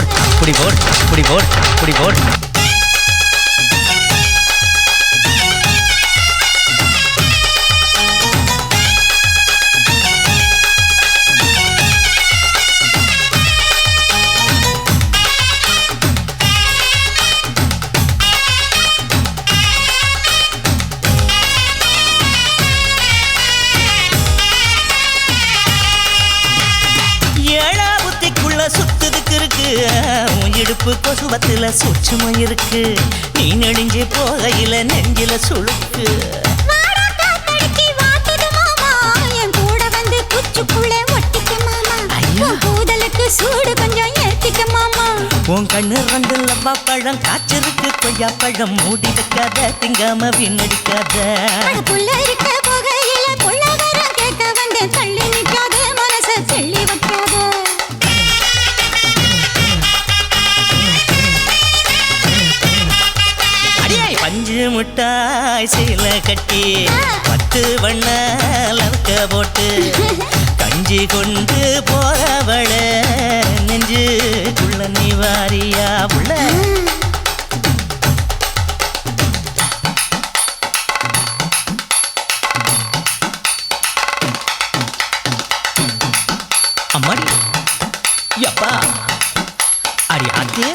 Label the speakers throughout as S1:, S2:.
S1: Boat அப்படி boat அப்படி boat அப்படி போட். உன் இடுப்பு கொசுவத்துல சூட்சுமம் இருக்கு. நீ நெடுஞ்சு போகையில நெஞ்சில
S2: கூதலுக்கு சூடு கொஞ்சம் ஏத்திக்க மாமா.
S1: உன் கண்ணு ரெண்டு லவ்வா பழம் காய்ச்சிருக்கு கொய்யா பழம் மூடி வைக்காத திங்காம வீணடிக்காத.
S2: புள்ள இருக்க போகையில
S1: முட்டாய் சீல கட்டி பத்து வண்ண போட்டு கஞ்சி கொண்டு போறவள நெஞ்சுக்குள்ள நீ வாரியா உள்ள? அம்மாடி. யப்பா அடி ஆத்தே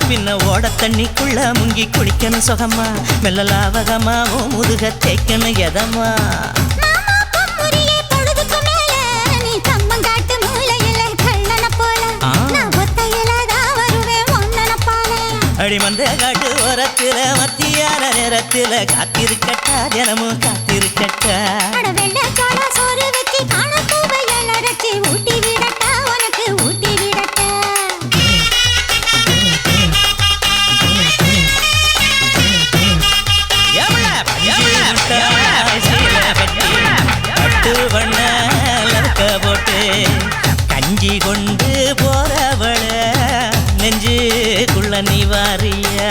S1: பின்ன ஓட தண்ணிக்குள்ள முங்கி குளிக்கணும் சுகமா மெல்ல லாவகமா உன் முதுக தேய்க்கணும் எதமா
S2: மாமா பொம்முறியே பொழுதுக்கு மேல. நீ கம்மங்காட்டு மூலையில கள்ளன போல.
S1: ஆ.
S2: நான் ஒத்தையில தான் வருவேன் ஒன்னன போல.
S1: அடி மந்த காட்டு ஓரத்துல மத்தியான நேரத்துல காத்திருக்கட்டா தினமும் காத்திருக்கட்டா. பட்டு வண்ண லவுக்க போட்டு கஞ்சி கொண்டு போறவள நெஞ்சுக்குள்ள நீ வாரியா?